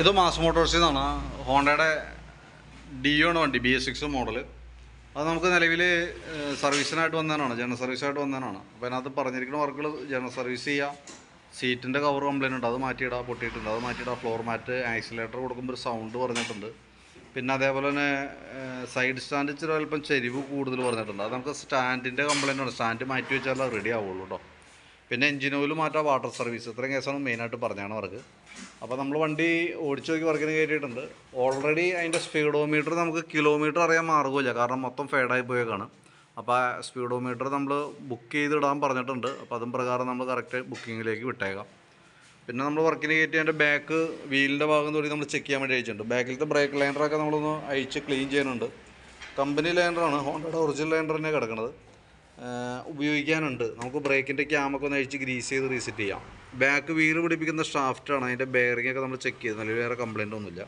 ഇത് മാസ് മോട്ടോഴ്സിൽ നിന്നാണ് ഹോണ്ടയുടെ ഡിയോ ആണ്? വണ്ടി ബി എസ് സിക്സ് മോഡൽ അത് നമുക്ക് നിലവിൽ സർവീസിനായിട്ട് വന്നതാണ് ജനറൽ സർവീസായിട്ട് വന്നതാണ് അപ്പോൾ അതിനകത്ത് പറഞ്ഞിരിക്കുന്ന വർക്കുകൾ ജനറൽ സർവീസ് ചെയ്യാം. സീറ്റിന്റെ കവർ കംപ്ലൈന്റ് ഉണ്ട്. അത് മാറ്റിയിടാം പൊട്ടിയിട്ടുണ്ട്. അത് മാറ്റിയിടാം. ഫ്ലോർ മാറ്റ് ആക്സിലേറ്റർ കൊടുക്കുമ്പോൾ ഒരു സൗണ്ട് പറഞ്ഞിട്ടുണ്ട്. പിന്നെ അതേപോലെ തന്നെ സൈഡ് സ്റ്റാൻഡ് ഇച്ചിരി അല്പം ചെരിവ് കൂടുതൽ പറഞ്ഞിട്ടുണ്ട്. അത് നമുക്ക് സ്റ്റാൻഡിന്റെ കംപ്ലൈന്റ് ആണ്. സ്റ്റാൻഡ് മാറ്റി വെച്ചാൽ റെഡി ആവുള്ളൂ കേട്ടോ പിന്നെ എഞ്ചിൻ ഓയിൽ മാറ്റാം വാട്ടർ സർവീസ്. ഇത്രയും കേസാണ് മെയിനായിട്ട് പറഞ്ഞാണ് വർക്ക്. അപ്പോൾ നമ്മൾ വണ്ടി ഓടിച്ചു നോക്കി വർക്കിന് കയറ്റിയിട്ടുണ്ട് ഓൾറെഡി അതിന്റെ സ്പീഡോമീറ്റർ നമുക്ക് കിലോമീറ്റർ അറിയാൻ മാർഗമില്ല കാരണം മൊത്തം ഫേഡായി പോയേക്കാണ് അപ്പോൾ ആ സ്പീഡോമീറ്റർ നമ്മൾ ബുക്ക് ചെയ്തിടാൻ പറഞ്ഞിട്ടുണ്ട്. അപ്പോൾ അതും പ്രകാരം നമ്മൾ കറക്റ്റ് ബുക്കിങ്ങിലേക്ക് വിട്ടേക്കാം. പിന്നെ നമ്മൾ വർക്കിന് കയറ്റി അതിന്റെ ബാക്ക് വീലിന്റെ ഭാഗം തൊടി നമ്മൾ ചെക്ക് ചെയ്യാൻ വേണ്ടി അയച്ചിട്ടുണ്ട്. ബാക്കിലത്തെ ബ്രേക്ക് ലൈൻഡറൊക്കെ നമ്മളൊന്ന് അയച്ച് ക്ലീൻ ചെയ്യുന്നുണ്ട്. കമ്പനി ലൈൻഡറാണ് ഹോണ്ടയുടെ ഒറിജിനൽ ലൈൻഡർ തന്നെ കിടക്കുന്നത് ഉപയോഗിക്കാനുണ്ട്. നമുക്ക് ബ്രേക്കിന്റെ ക്യാമൊക്കെ ഒന്ന് അഴിച്ച് ഗ്രീസ് ചെയ്ത് റീസെറ്റ് ചെയ്യാം. ബാക്ക് വീറ് പിടിപ്പിക്കുന്ന ഷാഫ്റ്റാണ് അതിന്റെ ബെയറിംഗ് ഒക്കെ നമ്മൾ ചെക്ക് ചെയ്ത്. നല്ല വേറെ കംപ്ലൈന്റ് ഒന്നുമില്ല.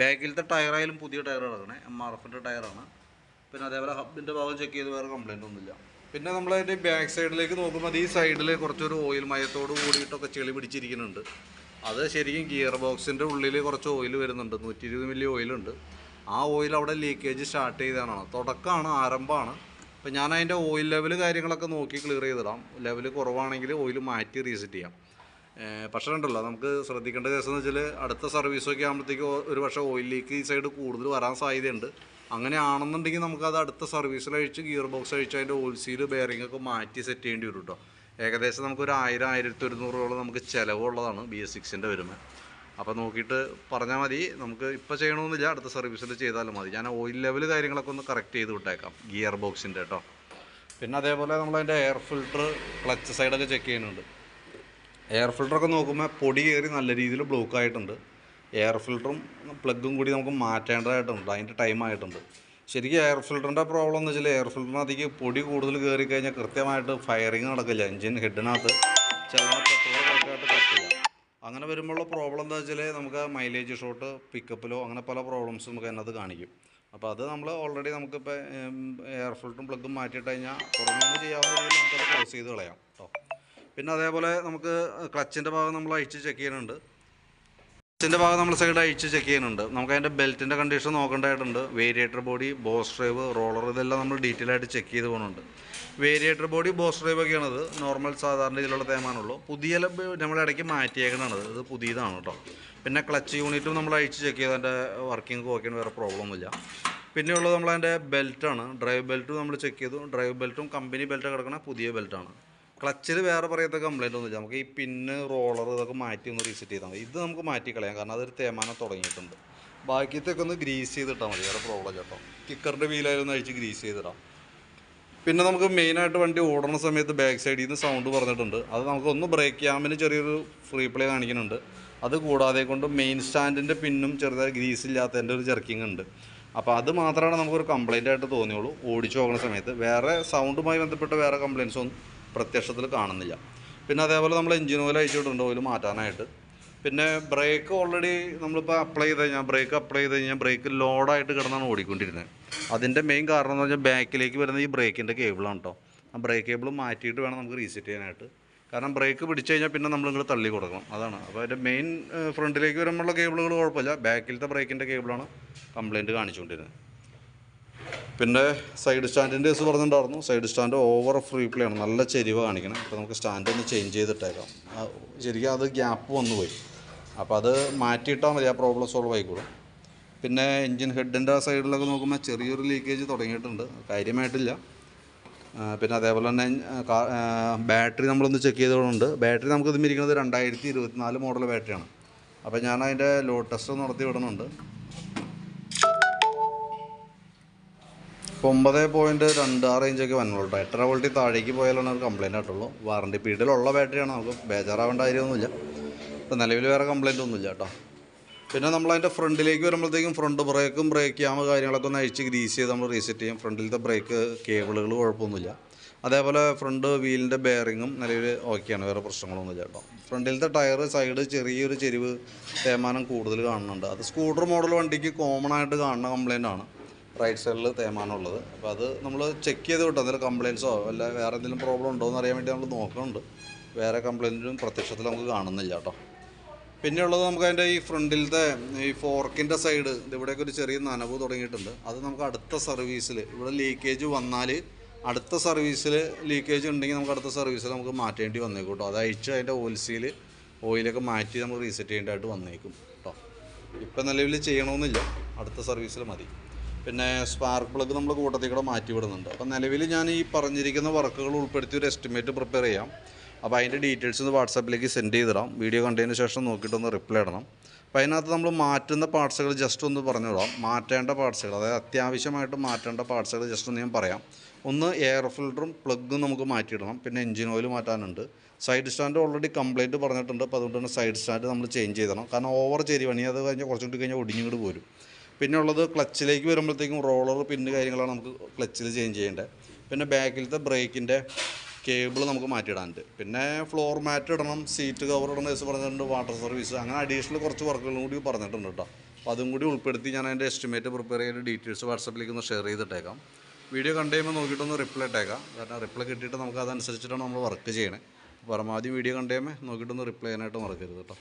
ബാക്കിലത്തെ ടയറായാലും പുതിയ ടയർ ഇറങ്ങണേ എം ആർ എഫിന്റെ ടയറാണ് പിന്നെ അതേപോലെ ഹബിന്റെ ഭാഗം ചെക്ക് ചെയ്ത് വേറെ കംപ്ലൈന്റ് ഒന്നുമില്ല. പിന്നെ നമ്മൾ അതിന്റെ ബാക്ക് സൈഡിലേക്ക് നോക്കുമ്പോൾ ഈ സൈഡിൽ കുറച്ചൊരു ഓയിൽ മയത്തോട് കൂടിയിട്ടൊക്കെ ചെളി പിടിച്ചിരിക്കുന്നുണ്ട്. അത് ശരിക്കും ഗിയർ ബോക്സിന്റെ ഉള്ളിൽ കുറച്ച് ഓയിൽ വരുന്നുണ്ട്. നൂറ്റി ഇരുപത് മില്ലി ഓയിലുണ്ട് ആ ഓയിൽ അവിടെ ലീക്കേജ് സ്റ്റാർട്ട് ചെയ്തതാണ്. തുടക്കമാണ് ആരംഭമാണ്. അപ്പോൾ ഞാൻ അതിന്റെ ഓയിൽ ലെവൽ കാര്യങ്ങളൊക്കെ നോക്കി ക്ലിയർ ചെയ്തിടാം. ലെവൽ കുറവാണെങ്കിൽ ഓയിൽ മാറ്റി റീസെറ്റ് ചെയ്യാം. പക്ഷേ ഉണ്ടല്ലോ നമുക്ക് ശ്രദ്ധിക്കേണ്ട കേസ് എന്ന് വെച്ചാൽ അടുത്ത സർവീസൊക്കെ ആകുമ്പോഴത്തേക്ക് ഒരു പക്ഷേ ഓയിൽ ലീക്ക് ഈ സൈഡ് കൂടുതൽ വരാൻ സാധ്യതയുണ്ട്. അങ്ങനെ അങ്ങനെയാണെന്നുണ്ടെങ്കിൽ നമുക്കത് അടുത്ത സർവീസിൽ അഴിച്ച് ഗിയർ ബോക്സ് അഴിച്ച് അതിന്റെ ഓയിൽ സീൽ ബെയറിംഗ് ഒക്കെ മാറ്റി സെറ്റ് ചെയ്യേണ്ടി വരും കേട്ടോ ഏകദേശം നമുക്കൊരു ആയിരം ആയിരത്തി ഒരുന്നൂറോളം നമുക്ക് ചിലവുള്ളതാണ് ബി എസ് സിക്സിന്റെ വരുമ്പോൾ അപ്പോൾ നോക്കിയിട്ട് പറഞ്ഞാൽ മതി. നമുക്ക് ഇപ്പോൾ ചെയ്യണമെന്നില്ല അടുത്ത സർവീസിൽ ചെയ്താലും മതി. ഞാൻ ഓയിൽ ലെവൽ കാര്യങ്ങളൊക്കെ ഒന്ന് കറക്റ്റ് ചെയ്ത് വിട്ടേക്കാം ഗിയർ ബോക്സിന്റെ കേട്ടോ പിന്നെ അതേപോലെ നമ്മളതിന്റെ എയർ ഫിൽട്ടർ ക്ലച്ച് സൈഡൊക്കെ ചെക്ക് ചെയ്യുന്നുണ്ട്. എയർ ഫിൽറ്ററൊക്കെ നോക്കുമ്പോൾ പൊടി കയറി നല്ല രീതിയിൽ ബ്ലോക്ക് ആയിട്ടുണ്ട്. എയർ ഫിൽട്ടറും പ്ലഗും കൂടി നമുക്ക് മാറ്റേണ്ടതായിട്ടുണ്ട് അതിന്റെ ടൈം ആയിട്ടുണ്ട്. ശരിക്കും എയർ ഫിൽറ്ററിന്റെ പ്രോബ്ലം എന്ന് വെച്ചാൽ എയർ ഫിൽറ്ററിനകത്തേക്ക് പൊടി കൂടുതൽ കയറി കഴിഞ്ഞാൽ കൃത്യമായിട്ട് ഫയറിങ് നടക്കില്ല എൻജിൻ ഹെഡിനകത്ത് ചിലപ്പോൾ പെട്രോൾ കറക്റ്റായിട്ട് കത്തില്ല അങ്ങനെ വരുമ്പോഴുള്ള പ്രോബ്ലം എന്താ വെച്ചാൽ നമുക്ക് മൈലേജ് ഷോട്ട് പിക്കപ്പിലോ അങ്ങനെ പല പ്രോബ്ലംസ് നമുക്ക് അതിനകത്ത് കാണിക്കും. അപ്പോൾ അത് നമ്മൾ ഓൾറെഡി നമുക്കിപ്പോൾ എയർ ഫിൽറ്ററും പ്ലഗും മാറ്റിയിട്ട് കഴിഞ്ഞാൽ പുറമേ ചെയ്യാവുന്ന രീതിയിൽ നമുക്കത് ക്ലോസ് ചെയ്ത് കളയാം കേട്ടോ പിന്നെ അതേപോലെ നമുക്ക് ക്ലച്ചിന്റെ ഭാഗം നമ്മൾ അഴിച്ച് ചെക്ക് ചെയ്യുന്നുണ്ട്. ക്ലച്ചിന്റെ ഭാഗം നമ്മൾ സൈഡ് അഴിച്ച് ചെക്ക് ചെയ്യുന്നുണ്ട്. നമുക്ക് അതിന്റെ ബെൽറ്റിന്റെ condition നോക്കേണ്ടതായിട്ടുണ്ട്. Variator body boss drive roller ഇതെല്ലാം നമ്മൾ ഡീറ്റെയിൽ ആയിട്ട് ചെക്ക് ചെയ്ത് പോകുന്നുണ്ട് വേരിയേറ്റർ ബോഡി ബോസ് ഡ്രൈവ് ഒക്കെയാണത്. നോർമൽ സാധാരണ രീതിയിലുള്ള തേമാനുള്ളൂ. പുതിയ നമ്മൾ ഇടയ്ക്ക് മാറ്റിയേക്കണത് ഇത് പുതിയതാണ് കേട്ടോ. പിന്നെ ക്ലച്ച് യൂണിറ്റും നമ്മൾ അഴിച്ച് ചെക്ക് ചെയ്ത് അതിന്റെ വർക്കിംഗ് ഒക്കെയാണ് വേറെ പ്രോബ്ലം ഒന്നുമില്ല പിന്നെ പിന്നെയുള്ളത് നമ്മളതിന്റെ ബെൽറ്റാണ് ഡ്രൈവ് ബെൽറ്റും നമ്മൾ ചെക്ക് ചെയ്തു. ഡ്രൈവ് ബെൽറ്റും കമ്പനി ബെൽറ്റ് കിടക്കണ പുതിയ ബെൽറ്റാണ് ക്ലച്ചിൽ വേറെ പറയത്ത കംപ്ലൈന്റ് ഒന്നുമില്ല. നമുക്ക് ഈ പിന്ന് റോളർ ഇതൊക്കെ മാറ്റി ഒന്ന് റീസെറ്റ് ചെയ്താൽ മതി. ഇത് നമുക്ക് മാറ്റി കളയാം. കാരണം അതൊരു തേമാനം തുടങ്ങിയിട്ടുണ്ട്. ബാക്കിയത്തൊക്കെ ഒന്ന് ഗ്രീസ് ചെയ്തിട്ടാൽ മതി. വേറെ പ്രോബ്ലം കേട്ടോ. കിക്കറിന്റെ വീലായിരുന്നു അഴിച്ച് ഗ്രീസ് ചെയ്തിടാം. പിന്നെ നമുക്ക് മെയിനായിട്ട് വണ്ടി ഓടുന്ന സമയത്ത് ബാക്ക് സൈഡിൽ നിന്ന് സൗണ്ട് പറഞ്ഞിട്ടുണ്ട്. അത് നമുക്ക് ഒന്ന് ബ്രേക്ക് ക്യാമിന് ചെറിയൊരു ഫ്രീ പ്ലേ കാണിക്കുന്നുണ്ട്. അത് കൂടാതെ കൊണ്ട് മെയിൻ സ്റ്റാൻഡിന്റെ പിന്നും ചെറുതായി ഗ്രീസ് ഇല്ലാത്തതിന്റെ ഒരു ജെർക്കിംഗ് ഉണ്ട്. അപ്പോൾ അത് മാത്രമാണ് നമുക്കൊരു കംപ്ലൈന്റ് ആയിട്ട് തോന്നിയുള്ളൂ. ഓടിച്ചു പോകുന്ന സമയത്ത്. വേറെ സൗണ്ടുമായി ബന്ധപ്പെട്ട വേറെ കംപ്ലയിൻസ് ഒന്നും പ്രത്യക്ഷത്തിൽ കാണുന്നില്ല. പിന്നെ അതേപോലെ നമ്മൾ എഞ്ചിൻ ഓയിൽ അയച്ചിട്ടുണ്ട് ഓയിൽ മാറ്റാനായിട്ട്. പിന്നെ ബ്രേക്ക് ഓൾറെഡി നമ്മളിപ്പോൾ അപ്ലൈ ചെയ്ത് കഴിഞ്ഞാൽ ബ്രേക്ക് അപ്ലൈ ചെയ്ത് കഴിഞ്ഞാൽ ബ്രേക്ക് ലോഡായിട്ട് കിടന്നാണ് ഓടിക്കൊണ്ടിരുന്നത്. അതിന്റെ മെയിൻ കാരണം എന്ന് പറഞ്ഞാൽ ബാക്കിലേക്ക് വരുന്ന ഈ ബ്രേക്കിന്റെ കേബിളാണ് കേട്ടോ ആ ബ്രേക്ക് കേബിൾ മാറ്റിയിട്ട് വേണം നമുക്ക് റീസെറ്റ് ചെയ്യാനായിട്ട്. കാരണം ബ്രേക്ക് പിടിച്ചു കഴിഞ്ഞാൽ പിന്നെ നമ്മൾ ഇങ്ങോട്ട് തള്ളി കൊടുക്കണം. അതാണ്. അപ്പോൾ അതിന്റെ മെയിൻ ഫ്രണ്ടിലേക്ക് വരുമ്പോഴുള്ള കേബിളുകൾ കുഴപ്പമില്ല. ബാക്കിലത്തെ ബ്രേക്കിന്റെ കേബിളാണ് കംപ്ലയിന്റ് കാണിച്ചുകൊണ്ടിരുന്നത്. പിന്നെ സൈഡ് സ്റ്റാൻഡിന്റെ കേസ് പറഞ്ഞിട്ടുണ്ടായിരുന്നു. Side stand over free play ആണ്. നല്ല ചെരിവ് കാണിക്കണം. അപ്പോൾ നമുക്ക് സ്റ്റാൻഡ് ഒന്ന് ചേഞ്ച് ചെയ്തിട്ടേക്കാം. ശരിക്കും അത് ഗ്യാപ്പ് വന്നു പോയി അപ്പോൾ അത് മാറ്റിയിട്ടാൽ മതി. ആ പ്രോബ്ലം സോൾവ് ആയിക്കോളും. പിന്നെ എൻജിൻ ഹെഡിന്റെ സൈഡിലൊക്കെ നോക്കുമ്പോൾ ചെറിയൊരു ലീക്കേജ് തുടങ്ങിയിട്ടുണ്ട്. കാര്യമായിട്ടില്ല. പിന്നെ അതേപോലെ തന്നെ ബാറ്ററി നമ്മളൊന്ന് ചെക്ക് ചെയ്തതുകൊണ്ട് ബാറ്ററി നമുക്ക് ഇരിക്കുന്നത് രണ്ടായിരത്തി ഇരുപത്തിനാല് മോഡൽ ബാറ്ററിയാണ് അപ്പോൾ ഞാൻ അതിന്റെ ലോഡ് ടെസ്റ്റ് നടത്തി വിടുന്നുണ്ട് ഒമ്പത് പോയിന്റ് രണ്ട് ആ റേഞ്ചൊക്കെ വന്നുള്ളൂ കേട്ടോ എട്ടര വോൾട്ടി താഴേക്ക് പോയാലാണ് ഒരു കംപ്ലയിന്റ് ആയിട്ടുള്ളൂ. വാറണ്ടി പീരീഡിലുള്ള ബാറ്ററിയാണ് നമുക്ക് ബേജാറാവേണ്ട കാര്യമൊന്നുമില്ല. ഇപ്പോൾ നിലവിൽ വേറെ കംപ്ലയിന്റ് ഒന്നുമില്ല കേട്ടോ പിന്നെ നമ്മൾ അതിന്റെ ഫ്രണ്ടിലേക്ക് വരുമ്പോഴത്തേക്കും ഫ്രണ്ട് ബ്രേക്കും ബ്രേക്ക് ക്യാമ് കാര്യങ്ങളൊക്കെ ഒന്ന് അഴിച്ച് ഗ്രീസ് ചെയ്ത് നമ്മൾ റീസെറ്റ് ചെയ്യും. ഫ്രണ്ടിലത്തെ ബ്രേക്ക് കേബിളുകൾ കുഴപ്പമൊന്നുമില്ല. അതേപോലെ ഫ്രണ്ട് വീലിന്റെ ബെയറിങ്ങും നിലവിൽ ഓക്കെയാണ് വേറെ പ്രശ്നങ്ങളൊന്നുമില്ല കേട്ടോ ഫ്രണ്ടിലത്തെ ടയർ സൈഡ് ചെറിയൊരു ചെരിവ് തേമാനം കൂടുതൽ കാണുന്നുണ്ട്. അത് സ്കൂട്ടർ മോഡൽ വണ്ടിക്ക് കോമൺ ആയിട്ട് കാണുന്ന കംപ്ലയിന്റ് ആണ്. റൈറ്റ് സൈഡിൽ തേമാനമുള്ളത് അപ്പോൾ അത് നമ്മൾ ചെക്ക് ചെയ്ത് കിട്ടും എന്തെങ്കിലും കംപ്ലയിൻസോ അല്ല വേറെ എന്തെങ്കിലും പ്രോബ്ലം ഉണ്ടോ എന്ന് അറിയാൻ വേണ്ടി നമ്മൾ നോക്കുന്നുണ്ട്. വേറെ കംപ്ലയിന്റും പ്രത്യക്ഷത്തിൽ നമുക്ക് കാണുന്നില്ല കേട്ടോ പിന്നെ ഉള്ളത് നമുക്ക് അതിന്റെ ഈ ഫ്രണ്ടിലത്തെ ഈ ഫോർക്കിന്റെ സൈഡ് ഇവിടെയൊക്കെ ഒരു ചെറിയ നനവ് തുടങ്ങിയിട്ടുണ്ട്. അത് നമുക്ക് അടുത്ത സർവീസിൽ ഇവിടെ ലീക്കേജ് വന്നാൽ അടുത്ത സർവീസിൽ ലീക്കേജ് ഉണ്ടെങ്കിൽ നമുക്ക് അടുത്ത സർവീസിൽ നമുക്ക് മാറ്റേണ്ടി വന്നേക്കും കേട്ടോ അത് അയച്ച് അതിന്റെ ഓൽസിയിൽ ഓയിലൊക്കെ മാറ്റി നമ്മൾ റീസെറ്റ് ചെയ്യേണ്ടതായിട്ട് വന്നേക്കും കേട്ടോ ഇപ്പം നിലവിൽ ചെയ്യണമെന്നില്ല അടുത്ത സർവീസിൽ മതി. പിന്നെ സ്പാർക്ക് പ്ലഗ് നമ്മൾ കൂട്ടത്തിൽ കൂടെ മാറ്റി വിടുന്നുണ്ട്. അപ്പം നിലവിൽ ഞാൻ ഈ പറഞ്ഞിരിക്കുന്ന വർക്കുകൾ ഉൾപ്പെടുത്തി ഒരു എസ്റ്റിമേറ്റ് പ്രിപ്പയർ ചെയ്യാം. അപ്പോൾ അതിന്റെ ഡീറ്റെയിൽസ് ഒന്ന് വാട്സാപ്പിലേക്ക് സെൻഡ് ചെയ്തിടാം. വീഡിയോ കണ്ടതിന് ശേഷം നോക്കിയിട്ടൊന്ന് റിപ്ലൈ ഇടണം. അപ്പോൾ അതിനകത്ത് നമ്മൾ മാറ്റുന്ന പാർട്സുകൾ ജസ്റ്റ് ഒന്ന് പറഞ്ഞുവിടാം. മാറ്റേണ്ട പാർട്സുകൾ അതായത് അത്യാവശ്യമായിട്ട് മാറ്റേണ്ട പാർട്സുകൾ ജസ്റ്റ് ഒന്ന് ഞാൻ പറയാം. ഒന്ന് എയർ ഫിൽറ്ററും പ്ലഗും നമുക്ക് മാറ്റിയിടണം പിന്നെ എഞ്ചിൻ ഓയിൽ മാറ്റാനുണ്ട്. സൈഡ് സ്റ്റാൻഡ് ഓൾറെഡി കംപ്ലൈന്റ് പറഞ്ഞിട്ടുണ്ട്. അപ്പോൾ അതുകൊണ്ട് തന്നെ സൈഡ് സ്റ്റാൻഡ് നമ്മൾ ചേഞ്ച് ചെയ്തണം. കാരണം ഓവർ ചെരിവണി അത് കഴിഞ്ഞാൽ കുറച്ചുകൂടി കഴിഞ്ഞാൽ ഒടിഞ്ഞുകൊണ്ട് പോരും. പിന്നെ ഉള്ളത് ക്ലച്ചിലേക്ക് വരുമ്പോഴത്തേക്കും റോളർ പിന്ന് കാര്യങ്ങളാണ് നമുക്ക് ക്ലച്ചിൽ ചേഞ്ച് ചെയ്യേണ്ടത്. പിന്നെ ബാക്കിലത്തെ ബ്രേക്കിന്റെ കേബിൾ നമുക്ക് മാറ്റിയിടാനുണ്ട്. പിന്നെ ഫ്ലോർ മാറ്റ് ഇടണം സീറ്റ് കവർ ഇടണം എന്ന് പറഞ്ഞിട്ടുണ്ട് വാട്ടർ സർവീസ് അങ്ങനെ അഡീഷണൽ കുറച്ച് വർക്കുകളും കൂടി പറഞ്ഞിട്ടുണ്ട് കേട്ടോ. അപ്പോൾ അതും കൂടി ഉൾപ്പെടുത്തി ഞാൻ അതിന്റെ എസ്റ്റിമേറ്റ് പ്രിപ്പയർ ചെയ്ത ഡീറ്റെയിൽസ് വാട്സപ്പിലേക്ക് ഒന്ന് ഷെയർ ചെയ്തിട്ടേക്കാം. വീഡിയോ കണ്ടു കഴിയുമ്പോൾ നോക്കിയിട്ടൊന്ന് റിപ്ലൈ ഇട്ടേക്കാം. കാരണം റിപ്ലൈ കിട്ടിയിട്ട് നമുക്ക് അതനുസരിച്ചിട്ടാണ് നമ്മൾ വർക്ക് ചെയ്യണേ. പരമാവധി വീഡിയോ കണ്ടു കഴിയുമ്പോൾ നോക്കിയിട്ടൊന്ന് റിപ്ലൈ ചെയ്യാനായിട്ട് മറക്കരുത് കേട്ടോ.